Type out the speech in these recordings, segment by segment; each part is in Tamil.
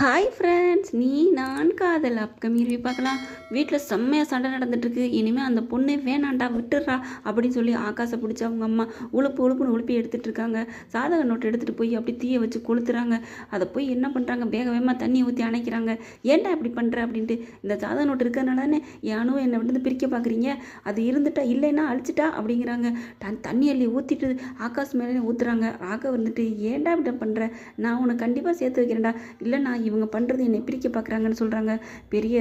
ஹாய் ஃப்ரெண்ட்ஸ் நீ நான் காதல். அப்கமிங் ரிவ்யூ பார்க்கலாம். வீட்டில் செம்மையாக சண்டை நடந்துட்டுருக்கு. இனிமேல் அந்த பொண்ணே வேணாண்டா விட்டுடுறா அப்படின்னு சொல்லி ஆகாசை பிடிச்சி அவங்க அம்மா உழுப்பு உழுப்புன்னு உழுப்பி எடுத்துகிட்டு இருக்காங்க சாதக நோட்டு எடுத்துகிட்டு போய் அப்படி தீயை வச்சு கொளுத்துறாங்க. அதை போய் என்ன பண்ணுறாங்க வேக வேகமாக தண்ணியை ஊற்றி அணைக்கிறாங்க. ஏன்டா இப்படி பண்ணுற அப்படின்ட்டு இந்த சாதக நோட்டு இருக்கிறதுனால தானே யானும் என்னை விட்டு பிரிக்க பார்க்குறீங்க. அது இருந்துட்டா இல்லைன்னா அழிச்சிட்டா அப்படிங்கிறாங்க. டன் தண்ணி அள்ளி ஊற்றிட்டு ஆகாஷ் மேலே ஊற்றுறாங்க ராக வந்துட்டு ஏன்டா இப்படி பண்ணுற நான் உன்னை கண்டிப்பாக சேர்த்து வைக்கிறேன்டா. இல்லை நான் இவங்க பண்ணுறது என்னை பிரிக்க பார்க்குறாங்கன்னு சொல்கிறாங்க பெரிய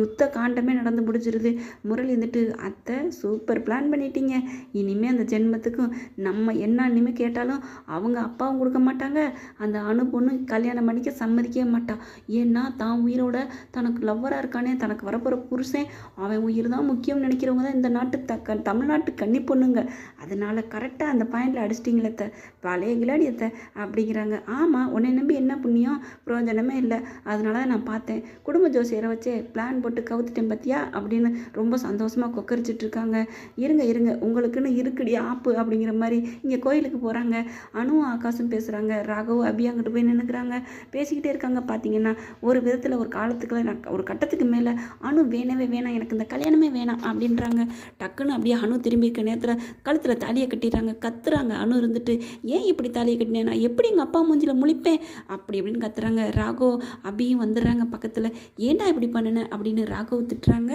யுத்த காண்டமே நடந்து முடிஞ்சிருது. முரளி வந்துட்டு அத்தை சூப்பர் பிளான் பண்ணிட்டீங்க. இனிமேல் அந்த ஜென்மத்துக்கும் நம்ம என்ன இனிமேல் கேட்டாலும் அவங்க அப்பாவும் கொடுக்க மாட்டாங்க. அந்த அணு பொண்ணு கல்யாணம் பண்ணிக்க சம்மதிக்கவே மாட்டான் ஏன்னா தான் உயிரோட தனக்கு லவ்வராக இருக்கானே தனக்கு வரப்போகிற புருஷன் அவன் உயிர் தான் முக்கியம்னு நினைக்கிறவங்க தான் இந்த நாட்டு த க தமிழ்நாட்டு கன்னி பொண்ணுங்க. அதனால் கரெக்டாக அந்த பாயிண்டில் அடிச்சிட்டிங்களே அத்தை. பழைய கிளாடி அத்தை அப்படிங்கிறாங்க. ஆமாம் உன்னை நம்பி என்ன புண்ணியம்? பிரயோஜனமே இல்லை. அதனால தான் நான் பார்த்தேன். குடும்ப ஜோசியரை வச்சே பிளான் போட்டு கவுத்துட்டேன் பார்த்தியா அப்படின்னு ரொம்ப சந்தோஷமாக கொக்கரிச்சிட்டு இருக்காங்க. இருங்க இருங்க. உங்களுக்குன்னு இருக்குடி ஆப்பு அப்படிங்கிற மாதிரி இங்கே கோயிலுக்கு போகிறாங்க அணுவும் ஆகாசும் பேசுகிறாங்க ராகவும் அபி அங்கிட்டு போய் நின்றுக்கிறாங்க பேசிக்கிட்டே இருக்காங்க பார்த்தீங்கன்னா ஒரு விதத்தில் ஒரு காலத்துக்குள்ள நான் ஒரு கட்டத்துக்கு மேலே அணு வேணவே வேணாம் எனக்கு இந்த கல்யாணமே வேணாம் அப்படின்றாங்க. டக்குன்னு அப்படியே அணு திரும்பி இருக்க நேரத்தில் கழுத்தில் தாலியை கட்டிடுறாங்க. கத்துறாங்க. அணு இருந்துட்டு ஏன் இப்படி தாலியை கட்டினேன்? நான் எப்படி எங்கள் அப்பா மூஞ்சில முழிப்பேன்? அப்படி இப்படின்னு கத்துறாங்க. ராகோ அபியும் வந்துடுறாங்க பக்கத்தில். ஏன்டா இப்படி பண்ணினேன் அப்படின்னு ராகவ் திட்டுறாங்க.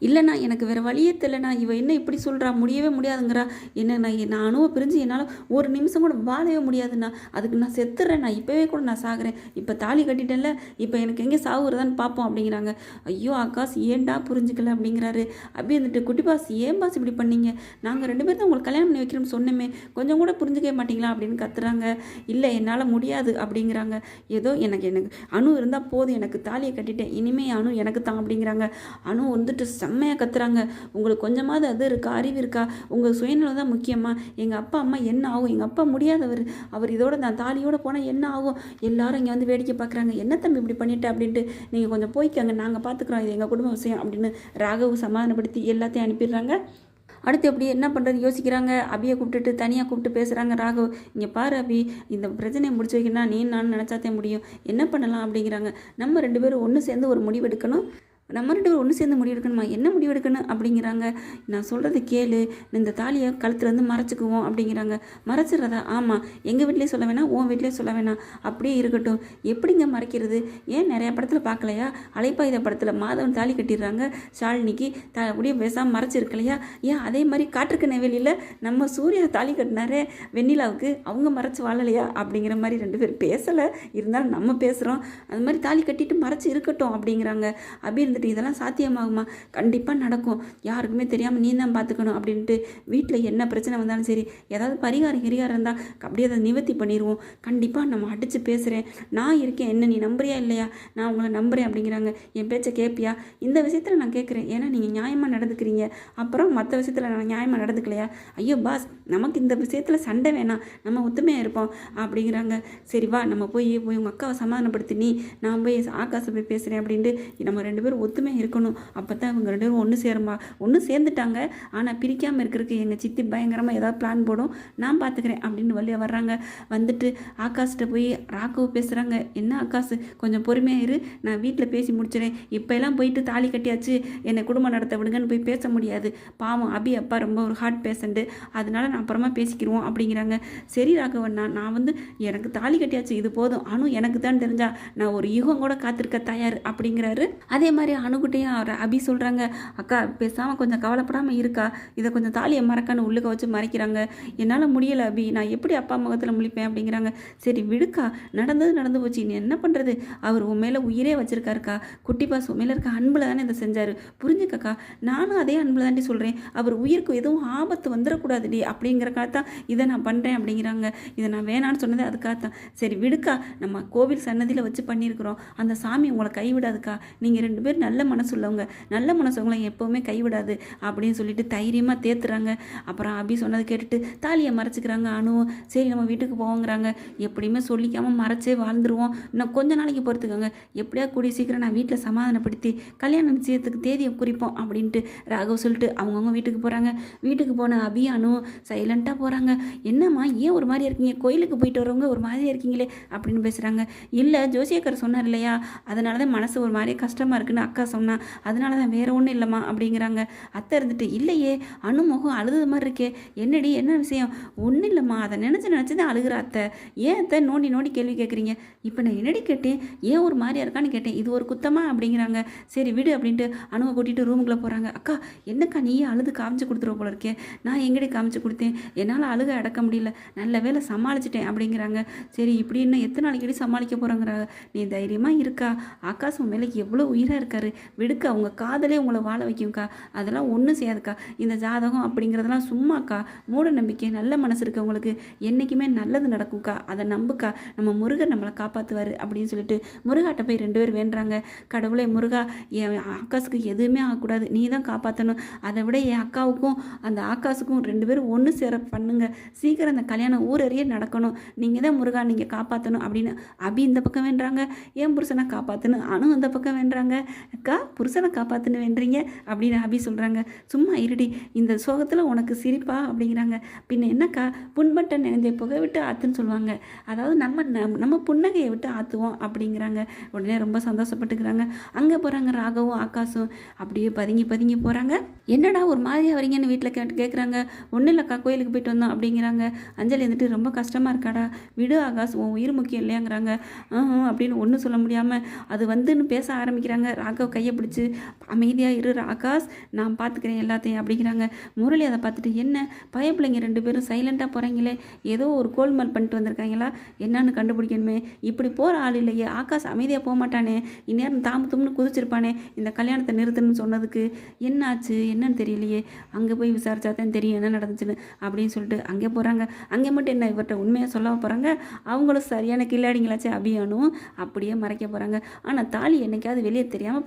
இல்லைண்ணா எனக்கு வேறு வழியே தெரியலண்ணா. இவன் என்ன இப்படி சொல்கிறா முடியவே முடியாதுங்கிறா. என்ன நான் பிரிஞ்சு என்னால் ஒரு நிமிஷம் கூட வாழவே முடியாதுண்ணா. அதுக்கு நான் செத்துறேன். நான் இப்போவே கூட நான் சாகிறேன். இப்போ தாலி கட்டிட்டேன்ல. இப்போ எனக்கு எங்கே சாகுறதான்னு பார்ப்போம் அப்படிங்கிறாங்க. ஐயோ ஆகாஷ் ஏன்டா புரிஞ்சுக்கல? அப்படிங்கிறாரு. அபி வந்துட்டு குட்டி பாஸ் ஏன் பாஸ் இப்படி பண்ணீங்க? நாங்கள் ரெண்டு பேரும் உங்களுக்கு கல்யாணம் பண்ணி வைக்கிறோம்னு சொன்னோமே. கொஞ்சம் கூட புரிஞ்சுக்கவே மாட்டீங்களா? அப்படின்னு கத்துறாங்க. இல்லை என்னால் முடியாது அப்படிங்கிறாங்க. ஏதோ எனக்கு எனக்கு அணு அணு இருந்தால் போதும் எனக்கு தாலியை கட்டிட்டேன் இனிமே அணு எனக்கு தான் அப்படிங்கிறாங்க. அணு வந்துட்டு செம்மையாக கத்துறாங்க. உங்களுக்கு கொஞ்சமாவது அது இருக்கா அறிவு இருக்கா? உங்கள் சுயநலம் தான் முக்கியமாக எங்கள் அப்பா அம்மா என்ன ஆகும்? எங்கள் அப்பா முடியாதவர். அவர் இதோட நான் தாலியோடு போனால் என்ன ஆகும்? எல்லாரும் இங்கே வந்து வேடிக்கை பார்க்குறாங்க. என்ன தம்பி இப்படி பண்ணிட்டேன் அப்படின்ட்டு நீங்கள் கொஞ்சம் போய்க்கங்க. நாங்கள் பார்த்துக்குறோம் இது எங்கள் குடும்ப விஷயம் அப்படின்னு ராகவ் சமாதானப்படுத்தி எல்லாத்தையும் அனுப்பிடுறாங்க. அடுத்து எப்படி என்ன பண்ணுறது யோசிக்கிறாங்க. அபியை கூப்பிட்டுட்டு தனியாக கூப்பிட்டு பேசுகிறாங்க ராகவ். இங்கே பாரு அபி இந்த பிரச்சனையை முடிச்சு வைக்கணும்னா நீ நான் நினச்சாத்தே முடியும். என்ன பண்ணலாம் அப்படிங்கிறாங்க. நம்ம ரெண்டு பேரும் ஒன்று சேர்ந்து ஒரு முடிவு எடுக்கணும் நம்ம ரெண்டு பேரும் ஒன்று சேர்ந்து முடிவெடுக்கணுமா? என்ன முடிவெடுக்கணும் அப்படிங்கிறாங்க. நான் சொல்கிறது கேளு. இந்த தாலியை கழுத்துலேருந்து மறைச்சிக்குவோம் அப்படிங்கிறாங்க. மறைச்சிடுறதா? ஆமாம் எங்கள் வீட்லேயே சொல்ல வேணாம் உன் வீட்லேயே சொல்ல வேணாம். அப்படியே இருக்கட்டும். எப்படிங்க மறைக்கிறது? ஏன் நிறையா படத்தில் பார்க்கலையா? அலைப்பாயுத படத்தில் மாதவன் தாலி கட்டிடுறாங்க. ஷாலினிக்கு த அப்படியே பேசாமல் மறைச்சிருக்கலையா? ஏன் அதே மாதிரி காற்றுக்கு நெவேலியில் நம்ம சூர்யா தாலி கட்டினாரே வெண்ணிலாவுக்கு அவங்க மறைச்சு வாழலையா? அப்படிங்கிற மாதிரி ரெண்டு பேர் பேசலை. இருந்தாலும் நம்ம பேசுகிறோம் அது மாதிரி தாலி கட்டிட்டு மறைச்சி இருக்கட்டும் அப்படிங்கிறாங்க. அப்படி இருந்துட்டு இதெல்லாம் சாத்தியமாகுமா? கண்டிப்பாக நடக்கும். யாருக்குமே தெரியாமல் நீ தான் பார்த்துக்கணும் அப்படின்ட்டு வீட்டில் என்ன பிரச்சனை வந்தாலும் சரி ஏதாவது பரிகாரம் கிரிகாரம் இருந்தால் அப்படியே அதை நிவர்த்தி பண்ணிடுவோம் கண்டிப்பாக நம்ம அடித்து பேசுகிறேன் நான் இருக்கேன். என்ன நீ நம்புறியா இல்லையா? நான் உங்களை நம்புகிறேன் அப்படிங்கிறாங்க. என் பேச்சை கேட்பியா இந்த விஷயத்தில் நான் கேட்குறேன் ஏன்னா நீங்கள் நியாயமாக நடந்துக்கிறீங்க. அப்புறம் மற்ற விஷயத்தில் நான் நியாயமாக நடந்துக்கலையா? ஐயோ பாஸ் நமக்கு இந்த விஷயத்தில் சண்டை வேணாம். நம்ம ஒத்துமையாக இருப்போம் அப்படிங்கிறாங்க. சரி வா நம்ம போய் போய் உங்கள் அக்காவை சமாதானப்படுத்தி நீ நான் போய் ஆகாசை போய் பேசுகிறேன் அப்படின்ட்டு நம்ம ரெண்டு பேரும் ஒத்துமை இருக்கணும். அப்போ தான் இவங்க ரெண்டு பேரும் ஒன்று சேருமா ஒன்று சேர்ந்துட்டாங்க. ஆனால் பிரிக்காமல் இருக்கிறதுக்கு எங்கள் சித்தி பயங்கரமாக ஏதாவது பிளான் போடும். நான் பார்த்துக்கிறேன் அப்படின்னு வழியாக வர்றாங்க. வந்துட்டு ஆகாஷ்கிட்ட போய் ராகவ் பேசுகிறாங்க என்ன ஆகாஷ்? கொஞ்சம் பொறுமையாக இரு. நான் வீட்டில் பேசி முடிச்சிடறேன். இப்போல்லாம் போயிட்டு தாலி கட்டியாச்சு. என்னை குடும்பம் நடத்த விடுங்கன்னு போய் பேச முடியாது. பாவம் அபி அப்பா ரொம்ப ஒரு ஹார்ட் பேஷண்ட்டு அதனால நான் அப்புறமா பேசிக்கிடுவோம் அப்படிங்கிறாங்க. சரி ராகவண்ணா நான் வந்து எனக்கு தாலி கட்டியாச்சு. இது போதும். ஆனும் எனக்கு தான் தெரிஞ்சா. நான் ஒரு யுகம் கூட காத்திருக்க தயார் அப்படிங்கிறாரு. அதே மாதிரி அணுகிட்டையும் அவர் அபி சொல்கிறாங்க அக்கா பேசாமல் கொஞ்சம் கவலைப்படாமல் இருக்கா? இதை கொஞ்சம் தாலியை மறக்கான்னு உள்ளுக்க வச்சு மறைக்கிறாங்க. என்னால் முடியலை அபி. நான் எப்படி அப்பா முகத்தில் முழிப்பேன்? அப்படிங்கிறாங்க. சரி விடுக்கா. நடந்தது நடந்து போச்சு. நீ என்ன பண்ணுறது அவர் உன் மேலே உயிரே வச்சிருக்காருக்கா. குட்டி பாஸ் உன் மேலே இருக்க அன்பில் தானே இதை செஞ்சார். புரிஞ்சுக்கக்கா. நானும் அதே அன்பில் தாண்டி சொல்கிறேன் அவர் உயிருக்கு எதுவும் ஆபத்து வந்துடக்கூடாதுடி அப்படிங்கிறக்காக தான் இதை நான் பண்ணுறேன் அப்படிங்கிறாங்க. இதை நான் வேணான்னு சொன்னது அதுக்காக தான் சரி விடுக்கா. நம்ம கோவில் சன்னதியில் வச்சு பண்ணியிருக்கிறோம். அந்த சாமி உங்களை கைவிடாதுக்கா. நீங்கள் ரெண்டு பேர் நல்ல மனசு உள்ளவங்க நல்ல மனசுவங்களை எப்போவுமே கைவிடாது அப்படின்னு சொல்லிட்டு தைரியமாக தேத்துறாங்க. அப்புறம் அபி சொன்னதை கேட்டுட்டு தாலியை மறைச்சிக்கிறாங்க அணுவும் சரி நம்ம வீட்டுக்கு போவோங்கிறாங்க. எப்படியுமே சொல்லிக்காமல் மறைச்சே வாழ்ந்துருவோம். இன்னும் கொஞ்ச நாளைக்கு பொறுத்துக்கோங்க. எப்படியா கூடிய சீக்கிரம் நான் வீட்டில் சமாதானப்படுத்தி கல்யாண நிச்சயத்துக்கு தேதியை குறிப்போம் அப்படின்ட்டு ராகவ் சொல்லிட்டு அவங்கவுங்க வீட்டுக்கு போகிறாங்க வீட்டுக்கு போன அபி அணுவும் சைலண்ட்டாக போகிறாங்க என்னம்மா ஏன் ஒரு மாதிரி இருக்கீங்க? கோயிலுக்கு போயிட்டு வரவங்க ஒரு மாதிரியா இருக்கீங்களே அப்படின்னு பேசுகிறாங்க இல்லை ஜோசியக்கார் சொன்னார் இல்லையா? அதனால தான் மனசு ஒரு மாதிரி கஷ்டமாக இருக்குன்னு அக்கா அக்கா சொன்னா அதனால தான் வேற ஒன்றும் இல்லைம்மா அப்படிங்கிறாங்க. அத்தை இருந்துட்டு இல்லையே அணுமுகம் அழுது மாதிரி இருக்கே என்னடி என்ன விஷயம்? ஒன்றும் இல்லைம்மா அதை நினச்சி நினச்சி தான் அழுகிற அத்தை. ஏன் அத்தை? நோண்டி நோண்டி கேள்வி கேட்குறீங்க இப்போ நான் என்னடி கேட்டேன்? ஏன் ஒரு மாதிரியா இருக்கான்னு கேட்டேன். இது ஒரு குத்தமா? அப்படிங்கிறாங்க. சரி விடு அப்படின்ட்டு அணுவை கூட்டிகிட்டு ரூமுக்குள்ளே போகிறாங்க அக்கா என்னக்கா நீயே அழுது காமிச்சு கொடுத்துருவ போல இருக்கே. நான் எங்கடி காமிச்சு கொடுத்தேன்? என்னால் அழுக அடக்க முடியல. நல்ல வேலை சமாளிச்சிட்டேன் அப்படிங்கிறாங்க. சரி இப்படி இன்னும் எத்தனை நாளைக்கு சமாளிக்க போகிறாங்கிறாங்க நீ தைரியமாக இருக்கா. ஆகாசம் மேலே எவ்வளோ உயிராக இருக்காரு. விடுக்கா அவங்க காதலே உங்களை வாழ வைக்கும்க்கா. அதெல்லாம் ஒன்றும் செய்யாதுக்கா. இந்த ஜாதகம் அப்படிங்கிறதெல்லாம் சும்மாக்கா. மூட நம்பிக்கை நல்ல மனசு இருக்கவங்களுக்கு என்றைக்குமே நல்லது நடக்கும்க்கா. அதை நம்புக்கா. நம்ம முருகன் நம்மளை காப்பாற்றுவார் அப்படின்னு சொல்லிட்டு முருகாட்ட போய் ரெண்டு பேர் வேண்டுறாங்க. கடவுளே முருகா என் ஆகாசுக்கு எதுவுமே ஆகக்கூடாது. நீ தான் காப்பாற்றணும் அதை விட என் அக்காவுக்கும் அந்த ஆகாசுக்கும் ரெண்டு பேரும் ஒன்று சேர பண்ணுங்க. சீக்கிரம் அந்த கல்யாணம் ஊரறிய நடக்கணும். நீங்கள் தான் முருகா நீங்கள் காப்பாற்றணும் அப்படின்னு அபி இந்த பக்கம் வேண்டுறாங்க. என் புருஷனை காப்பாற்றணும் அணு அந்த பக்கம் வேண்டுறாங்க. அக்கா புருஷனை காப்பாற்றுன்னு வேண்டுறீங்க அப்படின்னு அபி சொல்கிறாங்க சும்மா இருடி இந்த சோகத்தில் உனக்கு சிரிப்பா அப்படிங்கிறாங்க. பின்ன என்னக்கா புண்பட்ட நினைஞ்ச புகை விட்டு ஆற்றுன்னு சொல்லுவாங்க. அதாவது நம்ம நம்- நம்ம புன்னகையை விட்டு ஆற்றுவோம் அப்படிங்கிறாங்க. உடனே ரொம்ப சந்தோஷப்பட்டுக்கிறாங்க. அங்கே போகிறாங்க ராகவும் ஆகாசும் அப்படியே பதுங்கி பதுங்கி போகிறாங்க என்னடா ஒரு மாதிரியாக வரீங்கன்னு வீட்டில் கேட்டு கேட்குறாங்க ஒன்றும் இல்லைக்கா கோயிலுக்கு போயிட்டு வந்தோம் அப்படிங்கிறாங்க. அஞ்சலி வந்துட்டு ரொம்ப கஷ்டமாக இருக்காடா. விடு ஆகாஷ் உன் உயிர் முக்கியம் இல்லையாங்கிறாங்க. அப்படின்னு ஒன்றும் சொல்ல முடியாமல் அது வந்துன்னு பேச ஆரம்பிக்கிறாங்க. ராகவ் கையை பிடிச்சி அமைதியாக இரு ஆகாஷ் நான் பார்த்துக்கிறேன் எல்லாத்தையும் அப்படிங்கிறாங்க. முரளி அதை பார்த்துட்டு என்ன? பயப்பிள்ளைங்க ரெண்டு பேரும் சைலண்ட்டாக போகிறாங்களே ஏதோ ஒரு கோல்மால் பண்ணிட்டு வந்திருக்காங்களா? என்னன்னு கண்டுபிடிக்கணுமே. இப்படி போகிற ஆள் இல்லையே. ஆகாஷ் அமைதியாக போக மாட்டானே. இந்நேரம் தாம தும்னு குதிச்சிருப்பானே. இந்த கல்யாணத்தை நிறுத்தணும்னு சொன்னதுக்கு என்னாச்சு? என்னன்னு தெரியலையே. அங்கே போய் விசாரிச்சா தான் தெரியும் என்ன நடந்துச்சுன்னு அப்படின்னு சொல்லிட்டு அங்கே போகிறாங்க அங்கே மட்டும் என்ன இவர்கிட்ட உண்மையாக சொல்ல போகிறாங்க அவங்களும் சரியான கில்லாடிங்களாச்சே அபியானும் அப்படியே மறைக்க போகிறாங்க ஆனால் தாலி என்னைக்காவது வெளியே தெரியாமல்